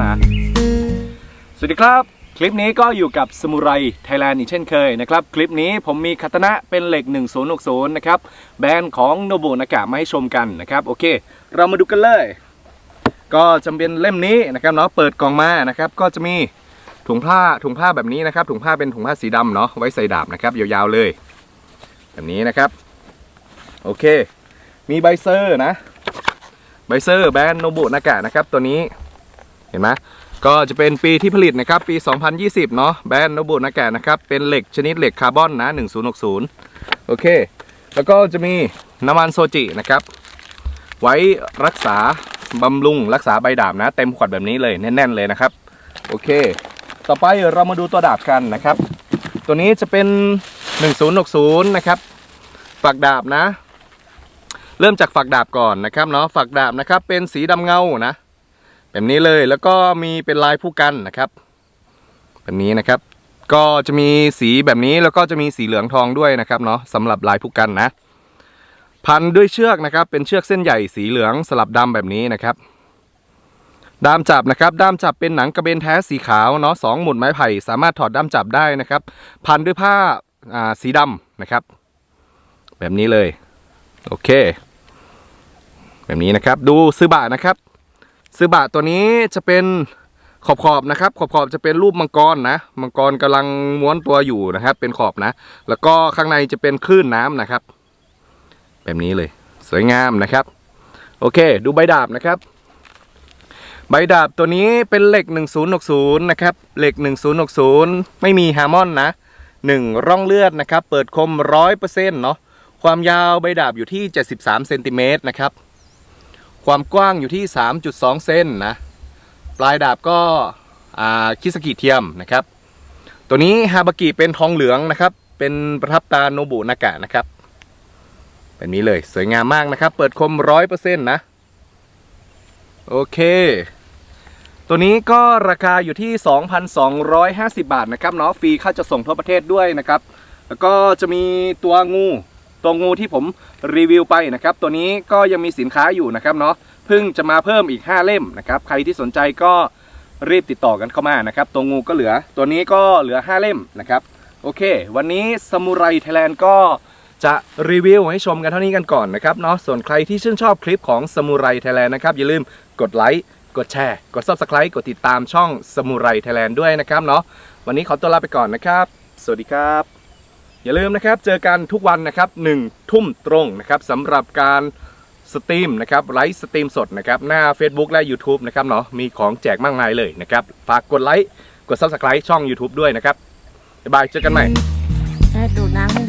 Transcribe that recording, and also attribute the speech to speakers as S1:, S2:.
S1: นะสวัสดีครับ คลิปนี้ก็อยู่กับสมุไรไทยแลนด์อีกเช่นเคยนะครับ คลิปนี้ผมมีคาตนะเป็นเหล็ก 1060 นะครับ แบรนด์ของโนบุนากะมาให้ชมกันนะครับ โอเค เรามาดูกันเลย ก็จะเป็นเล่มนี้นะครับเนาะเปิดกล่องมานะครับ ก็จะมีถุงผ้าถุงผ้าแบบนี้นะครับ ถุงผ้าเป็นถุงผ้าสีดำเนาะไว้ใส่ดาบนะครับ ยาวๆเลย แบบนี้นะครับ โอเค มีใบเซอร์นะใบเซอร์แบรนด์โนบุนากะนะครับ ตัวนี้ เห็นไหมก็จะเป็นปีที่ผลิตนะครับปี 2020 เนาะแบรนด์โนบุนากะนะครับ เป็นเหล็กชนิดเหล็กคาร์บอนนะ 1060 โอเค แล้วก็จะมีน้ำมันโซจินะครับ ไว้รักษาบำรุงรักษาใบดาบนะ เต็มขวดแบบนี้เลยแน่น ๆ เลยนะครับ โอเค ต่อไปเรามาดูตัวดาบกันนะครับ ตัวนี้จะเป็น 1060 นะครับฝักดาบนะ เริ่มจากฝักดาบก่อนนะครับเนาะฝักดาบนะครับเป็นสีดำเงานะ แบบนี้เลยแล้วก็มีเป็นลายผู้กันนะครับ แบบนี้นะครับ ก็จะมีสีแบบนี้แล้วก็จะมีสีเหลืองทองด้วยนะครับเนาะสำหรับลายผู้กันนะ พันด้วยเชือกนะครับ เป็นเชือกเส้นใหญ่สีเหลืองสลับดำแบบนี้นะครับด้ามจับนะครับด้ามจับเป็นหนังกระเบนแท้สีขาวเนาะสองหมุดไม้ไผ่สามารถถอดด้ามจับได้นะครับ พันด้วยผ้าาสีดำนะครับ แบบนี้เลย โอเค แบบนี้นะครับ ดูซื้อบะนะครับ ซื้อบะตัวนี้จะเป็นขอบขอบนะครับ ขอบขอบจะเป็นรูปมังกรนะ มังกรกำลังม้วนตัวอยู่นะครับ เป็นขอบนะ แล้วก็ข้างในจะเป็นคลื่นน้ำนะครับ แบบนี้เลย สวยงามนะครับ โอเค ดูใบดาบนะครับ ใบดาบตัวนี้เป็นเหล็ก 1060 นะครับ เหล็ก 1060 ไม่มีฮาร์มอนนะ 1 ร่องเลือดนะครับ เปิดคม 100%เนาะ ความยาวใบดาบอยู่ที่ 73เซนติเมตรนะครับ ความกว้างอยู่ที่ 3.2 เซนนะ ปลายดาบก็คิสกิเทียมนะครับ ตัวนี้ฮาบากิเป็นทองเหลืองนะครับ เป็นประทับตาโนบุนากะนะครับแบบนี้เลยสวยงามมากนะครับ เปิดคม100%นะ โอเค ตัวนี้ก็ราคาอยู่ที่ 2,250 บาทนะครับเนาะฟรีค่าจะส่งทั่วประเทศด้วยนะครับ แล้วก็จะมีตัวงู ตัวงูที่ผมรีวิวไปนะครับ ตัวนี้ก็ยังมีสินค้าอยู่นะครับเนาะเพิ่งจะมาเพิ่มอีก 5 เล่มนะครับ ใครที่สนใจก็รีบติดต่อกันเข้ามานะครับ ตัวงูก็เหลือ ตัวนี้ก็เหลือ 5 เล่มนะครับ โอเค วันนี้สมุไรไทยแลนด์ก็จะรีวิวให้ชมกันเท่านี้กันก่อนนะครับเนาะส่วนใครที่ชื่นชอบคลิปของสมุไรไทยแลนด์นะครับ อย่าลืมกดไลค์กดแชร์ กด Subscribe กดติดตามช่องสมุไรไทยแลนด์ด้วยนะครับเนาะวันนี้ขอตัวลาไปก่อนนะครับ สวัสดีครับ อย่าลืมนะครับ เจอกันทุกวันนะครับหนึ่งทุ่มตรงนะครับสำหรับการสตรีมนะครับไลฟ์สตรีมสดนะครับหน้า Facebook และ YouTube นะครับเนาะมีของแจกมากมายเลยนะครับ ฝากกดไลค์ กด Subscribe ช่อง YouTube ด้วยนะครับ บ๊ายบายเจอกันใหม่
S2: ดูน้ำให้